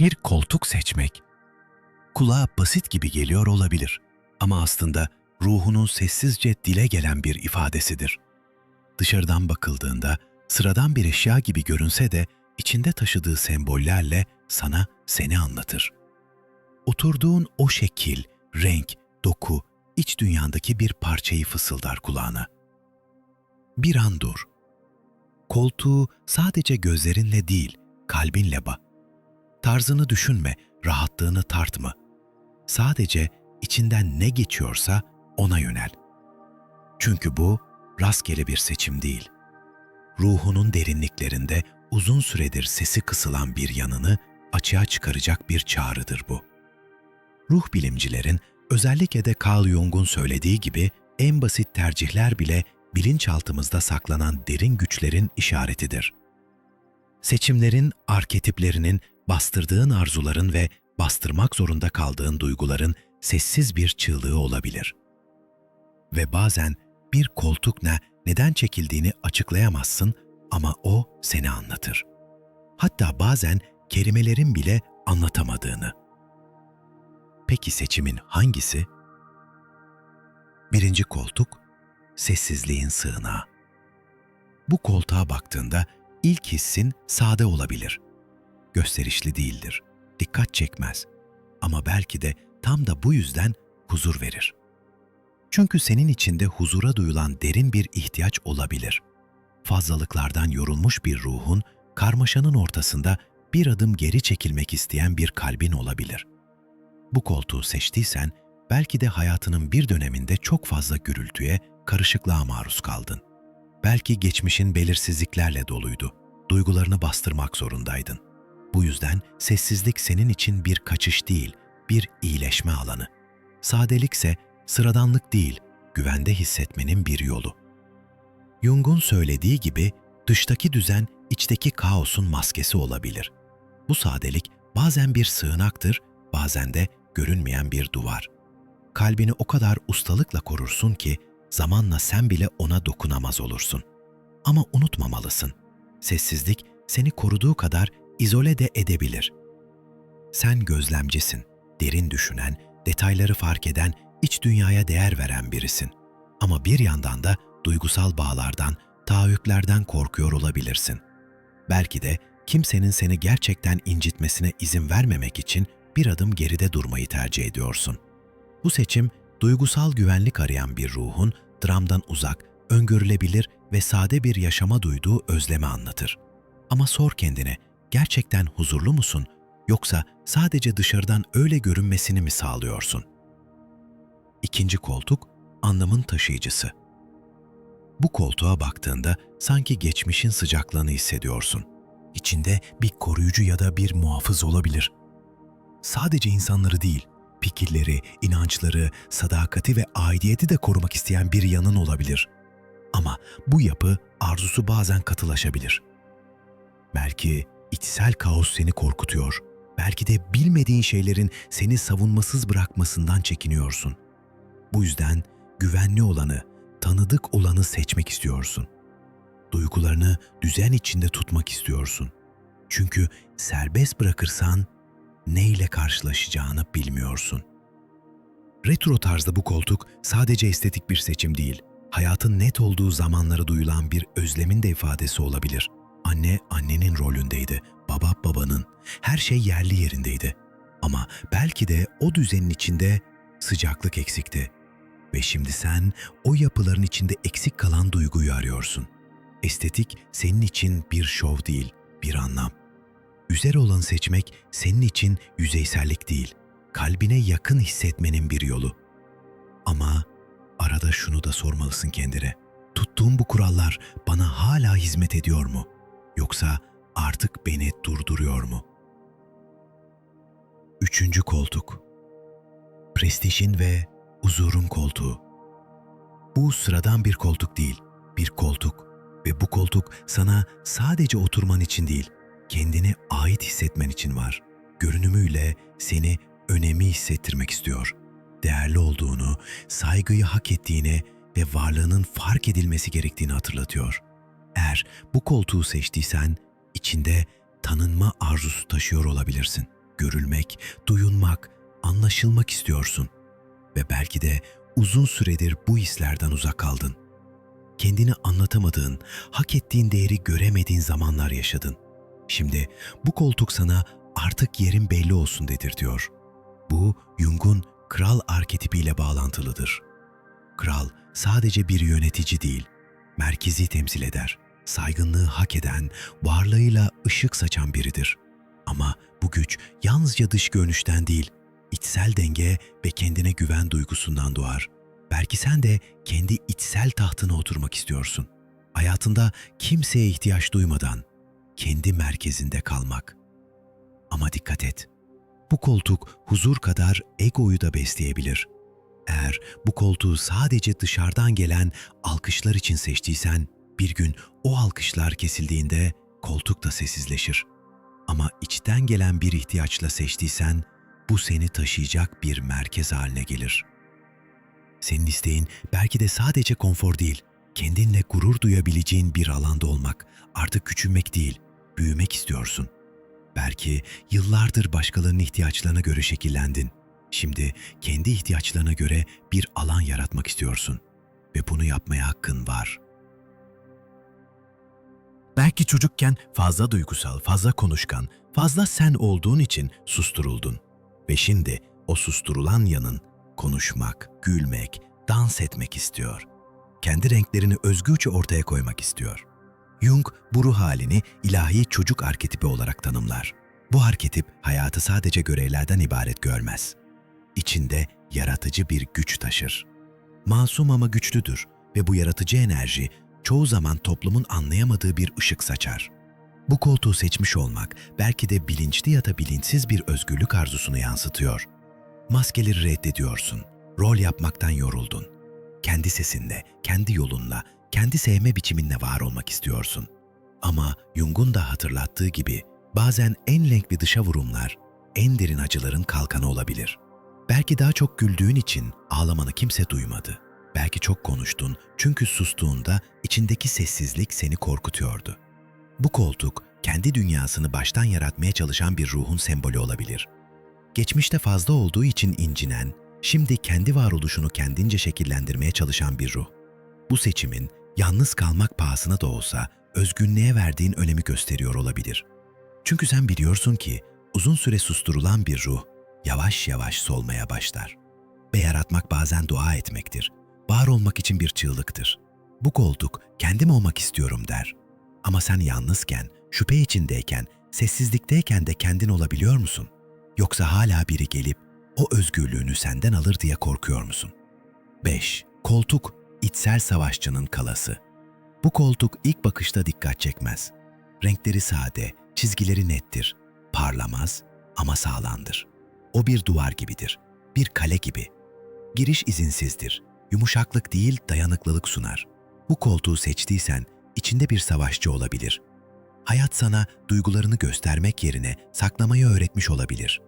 Bir koltuk seçmek. Kulağa basit gibi geliyor olabilir ama aslında ruhunun sessizce dile gelen bir ifadesidir. Dışarıdan bakıldığında sıradan bir eşya gibi görünse de içinde taşıdığı sembollerle sana seni anlatır. Oturduğun o şekil, renk, doku, iç dünyandaki bir parçayı fısıldar kulağına. Bir an dur. Koltuğu sadece gözlerinle değil, kalbinle ba. Tarzını düşünme, rahatlığını tartma. Sadece içinden ne geçiyorsa ona yönel. Çünkü bu rastgele bir seçim değil. Ruhunun derinliklerinde uzun süredir sesi kısılan bir yanını açığa çıkaracak bir çağrıdır bu. Ruh bilimcilerin özellikle de Carl Jung'un söylediği gibi en basit tercihler bile bilinçaltımızda saklanan derin güçlerin işaretidir. Seçimlerin, arketiplerinin, bastırdığın arzuların ve bastırmak zorunda kaldığın duyguların sessiz bir çığlığı olabilir. Ve bazen bir koltuk ne, neden çekildiğini açıklayamazsın ama o seni anlatır. Hatta bazen kelimelerin bile anlatamadığını. Peki seçimin hangisi? Birinci koltuk, sessizliğin sığınağı. Bu koltuğa baktığında ilk hissin sade olabilir. Gösterişli değildir, dikkat çekmez. Ama belki de tam da bu yüzden huzur verir. Çünkü senin içinde huzura duyulan derin bir ihtiyaç olabilir. Fazlalıklardan yorulmuş bir ruhun, karmaşanın ortasında bir adım geri çekilmek isteyen bir kalbin olabilir. Bu koltuğu seçtiysen, belki de hayatının bir döneminde çok fazla gürültüye, karışıklığa maruz kaldın. Belki geçmişin belirsizliklerle doluydu. Duygularını bastırmak zorundaydın. Bu yüzden sessizlik senin için bir kaçış değil, bir iyileşme alanı. Sadelikse sıradanlık değil, güvende hissetmenin bir yolu. Jung'un söylediği gibi dıştaki düzen içteki kaosun maskesi olabilir. Bu sadelik bazen bir sığınaktır, bazen de görünmeyen bir duvar. Kalbini o kadar ustalıkla korursun ki zamanla sen bile ona dokunamaz olursun. Ama unutmamalısın. Sessizlik seni koruduğu kadar izole de edebilir. Sen gözlemcisin, derin düşünen, detayları fark eden, iç dünyaya değer veren birisin. Ama bir yandan da duygusal bağlardan, taahhütlerden korkuyor olabilirsin. Belki de kimsenin seni gerçekten incitmesine izin vermemek için bir adım geride durmayı tercih ediyorsun. Bu seçim, duygusal güvenlik arayan bir ruhun dramdan uzak, öngörülebilir ve sade bir yaşama duyduğu özlemi anlatır. Ama sor kendine, gerçekten huzurlu musun yoksa sadece dışarıdan öyle görünmesini mi sağlıyorsun? İkinci koltuk, anlamın taşıyıcısı. Bu koltuğa baktığında sanki geçmişin sıcaklığını hissediyorsun. İçinde bir koruyucu ya da bir muhafız olabilir. Sadece insanları değil, fikirleri, inançları, sadakati ve aidiyeti de korumak isteyen bir yanın olabilir. Ama bu yapı arzusu bazen katılaşabilir. Belki içsel kaos seni korkutuyor. Belki de bilmediğin şeylerin seni savunmasız bırakmasından çekiniyorsun. Bu yüzden güvenli olanı, tanıdık olanı seçmek istiyorsun. Duygularını düzen içinde tutmak istiyorsun. Çünkü serbest bırakırsan neyle karşılaşacağını bilmiyorsun. Retro tarzda bu koltuk sadece estetik bir seçim değil, hayatın net olduğu zamanlara duyulan bir özlemin de ifadesi olabilir. Anne annenin rolündeydi, baba babanın, her şey yerli yerindeydi. Ama belki de o düzenin içinde sıcaklık eksikti. Ve şimdi sen o yapıların içinde eksik kalan duyguyu arıyorsun. Estetik senin için bir şov değil, bir anlam. Üzeri olanı seçmek senin için yüzeysellik değil, kalbine yakın hissetmenin bir yolu. Ama arada şunu da sormalısın kendine. Tuttuğum bu kurallar bana hala hizmet ediyor mu? Yoksa artık beni durduruyor mu? Üçüncü koltuk. Prestijin ve huzurun koltuğu. Bu sıradan bir koltuk değil, bir koltuk ve bu koltuk sana sadece oturman için değil, kendine ait hissetmen için var. Görünümüyle seni önemi hissettirmek istiyor. Değerli olduğunu, saygıyı hak ettiğini ve varlığının fark edilmesi gerektiğini hatırlatıyor. Eğer bu koltuğu seçtiysen içinde tanınma arzusu taşıyor olabilirsin. görülmek, duyulmak, anlaşılmak istiyorsun. Ve belki de uzun süredir bu hislerden uzak kaldın. Kendini anlatamadığın, hak ettiğin değeri göremediğin zamanlar yaşadın. Şimdi bu koltuk sana artık yerin belli olsun dedirtiyor. Bu Jung'un kral arketipiyle bağlantılıdır. Kral sadece bir yönetici değil, merkezi temsil eder. Saygınlığı hak eden, varlığıyla ışık saçan biridir. Ama bu güç yalnızca dış görünüşten değil, içsel denge ve kendine güven duygusundan doğar. Belki sen de kendi içsel tahtına oturmak istiyorsun. Hayatında kimseye ihtiyaç duymadan kendi merkezinde kalmak. Ama dikkat et. Bu koltuk huzur kadar egoyu da besleyebilir. Eğer bu koltuğu sadece dışarıdan gelen alkışlar için seçtiysen, bir gün o alkışlar kesildiğinde koltuk da sessizleşir. Ama içten gelen bir ihtiyaçla seçtiysen, bu seni taşıyacak bir merkez haline gelir. Senin isteğin belki de sadece konfor değil, kendinle gurur duyabileceğin bir alanda olmak, artık küçülmek değil, büyümek istiyorsun. Belki yıllardır başkalarının ihtiyaçlarına göre şekillendin. Şimdi kendi ihtiyaçlarına göre bir alan yaratmak istiyorsun ve bunu yapmaya hakkın var. Belki çocukken fazla duygusal, fazla konuşkan, fazla sen olduğun için susturuldun. Ve şimdi o susturulan yanın konuşmak, gülmek, dans etmek istiyor. Kendi renklerini özgürce ortaya koymak istiyor. Jung bu ruh halini ilahi çocuk arketipi olarak tanımlar. Bu arketip hayatı sadece görevlerden ibaret görmez. İçinde yaratıcı bir güç taşır. Masum ama güçlüdür ve bu yaratıcı enerji çoğu zaman toplumun anlayamadığı bir ışık saçar. Bu koltuğu seçmiş olmak belki de bilinçli ya da bilinçsiz bir özgürlük arzusunu yansıtıyor. Maskeleri reddediyorsun, rol yapmaktan yoruldun. Kendi sesinle, kendi yolunla, kendi sevme biçiminle var olmak istiyorsun. Ama Jung'un da hatırlattığı gibi bazen en renkli dışa vurumlar en derin acıların kalkanı olabilir. Belki daha çok güldüğün için ağlamanı kimse duymadı. Belki çok konuştun çünkü sustuğunda içindeki sessizlik seni korkutuyordu. Bu koltuk kendi dünyasını baştan yaratmaya çalışan bir ruhun sembolü olabilir. Geçmişte fazla olduğu için incinen, şimdi kendi varoluşunu kendince şekillendirmeye çalışan bir ruh. Bu seçimin yalnız kalmak pahasına da olsa özgünlüğe verdiğin önemi gösteriyor olabilir. Çünkü sen biliyorsun ki uzun süre susturulan bir ruh yavaş yavaş solmaya başlar. Ve yaratmak bazen dua etmektir. Var olmak için bir çığlıktır. Bu koltuk kendim olmak istiyorum der. Ama sen yalnızken, şüphe içindeyken, sessizlikteyken de kendin olabiliyor musun? Yoksa hala biri gelip o özgürlüğünü senden alır diye korkuyor musun? 5. Koltuk, içsel savaşçının kalası. Bu koltuk ilk bakışta dikkat çekmez. Renkleri sade, çizgileri nettir. Parlamaz ama sağlamdır. O bir duvar gibidir, bir kale gibi. Giriş izinsizdir. Yumuşaklık değil, dayanıklılık sunar. Bu koltuğu seçtiysen içinde bir savaşçı olabilir. Hayat sana duygularını göstermek yerine saklamayı öğretmiş olabilir.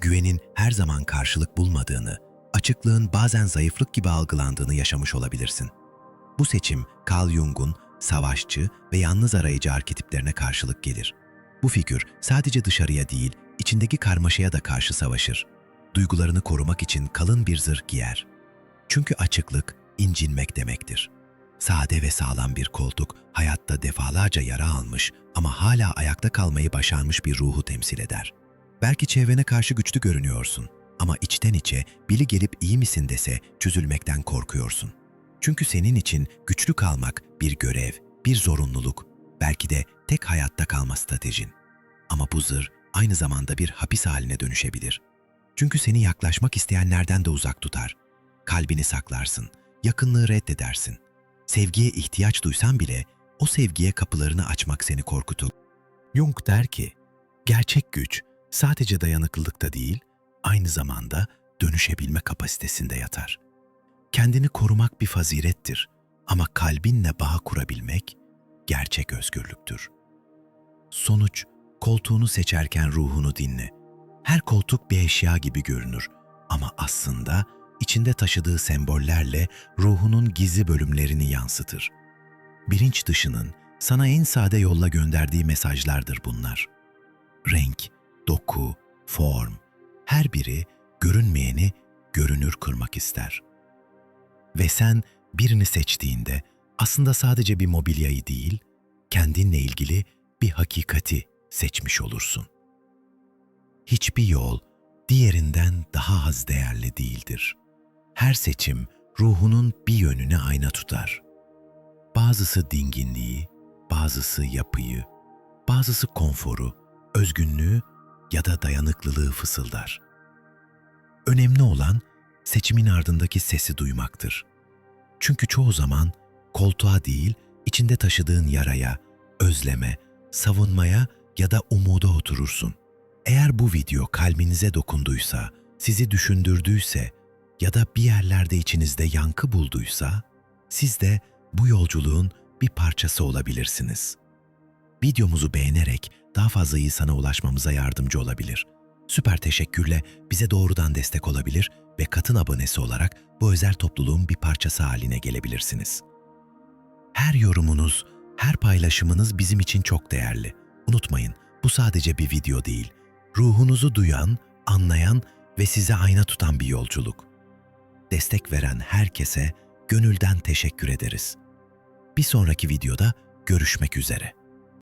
Güvenin her zaman karşılık bulmadığını, açıklığın bazen zayıflık gibi algılandığını yaşamış olabilirsin. Bu seçim Carl Jung'un savaşçı ve yalnız arayıcı arketiplerine karşılık gelir. Bu figür sadece dışarıya değil, içindeki karmaşaya da karşı savaşır. Duygularını korumak için kalın bir zırh giyer. Çünkü açıklık incinmek demektir. Sade ve sağlam bir koltuk hayatta defalarca yara almış ama hala ayakta kalmayı başarmış bir ruhu temsil eder. Belki çevrene karşı güçlü görünüyorsun ama içten içe biri gelip iyi misin dese çözülmekten korkuyorsun. Çünkü senin için güçlü kalmak bir görev, bir zorunluluk, belki de tek hayatta kalma stratejin. Ama bu zırh aynı zamanda bir hapis haline dönüşebilir. Çünkü seni yaklaşmak isteyenlerden de uzak tutar. Kalbini saklarsın, yakınlığı reddedersin. Sevgiye ihtiyaç duysan bile o sevgiye kapılarını açmak seni korkutur. Jung der ki, gerçek güç sadece dayanıklılıkta değil, aynı zamanda dönüşebilme kapasitesinde yatar. Kendini korumak bir fazilettir ama kalbinle bağ kurabilmek gerçek özgürlüktür. Sonuç, koltuğunu seçerken ruhunu dinle. Her koltuk bir eşya gibi görünür ama aslında içinde taşıdığı sembollerle ruhunun gizli bölümlerini yansıtır. Bilinç dışının sana en sade yolla gönderdiği mesajlardır bunlar. Renk, doku, form, her biri görünmeyeni görünür kırmak ister. Ve sen birini seçtiğinde aslında sadece bir mobilyayı değil, kendinle ilgili bir hakikati seçmiş olursun. Hiçbir yol diğerinden daha az değerli değildir. Her seçim ruhunun bir yönüne ayna tutar. Bazısı dinginliği, bazısı yapıyı, bazısı konforu, özgünlüğü ya da dayanıklılığı fısıldar. Önemli olan seçimin ardındaki sesi duymaktır. Çünkü çoğu zaman koltuğa değil, içinde taşıdığın yaraya, özleme, savunmaya ya da umuda oturursun. Eğer bu video kalbinize dokunduysa, sizi düşündürdüyse ya da bir yerlerde içinizde yankı bulduysa, siz de bu yolculuğun bir parçası olabilirsiniz. Videomuzu beğenerek daha fazla insana ulaşmamıza yardımcı olabilir. Süper teşekkürle bize doğrudan destek olabilir ve katın abonesi olarak bu özel topluluğun bir parçası haline gelebilirsiniz. Her yorumunuz, her paylaşımınız bizim için çok değerli. Unutmayın, bu sadece bir video değil. Ruhunuzu duyan, anlayan ve size ayna tutan bir yolculuk. Destek veren herkese gönülden teşekkür ederiz. Bir sonraki videoda görüşmek üzere.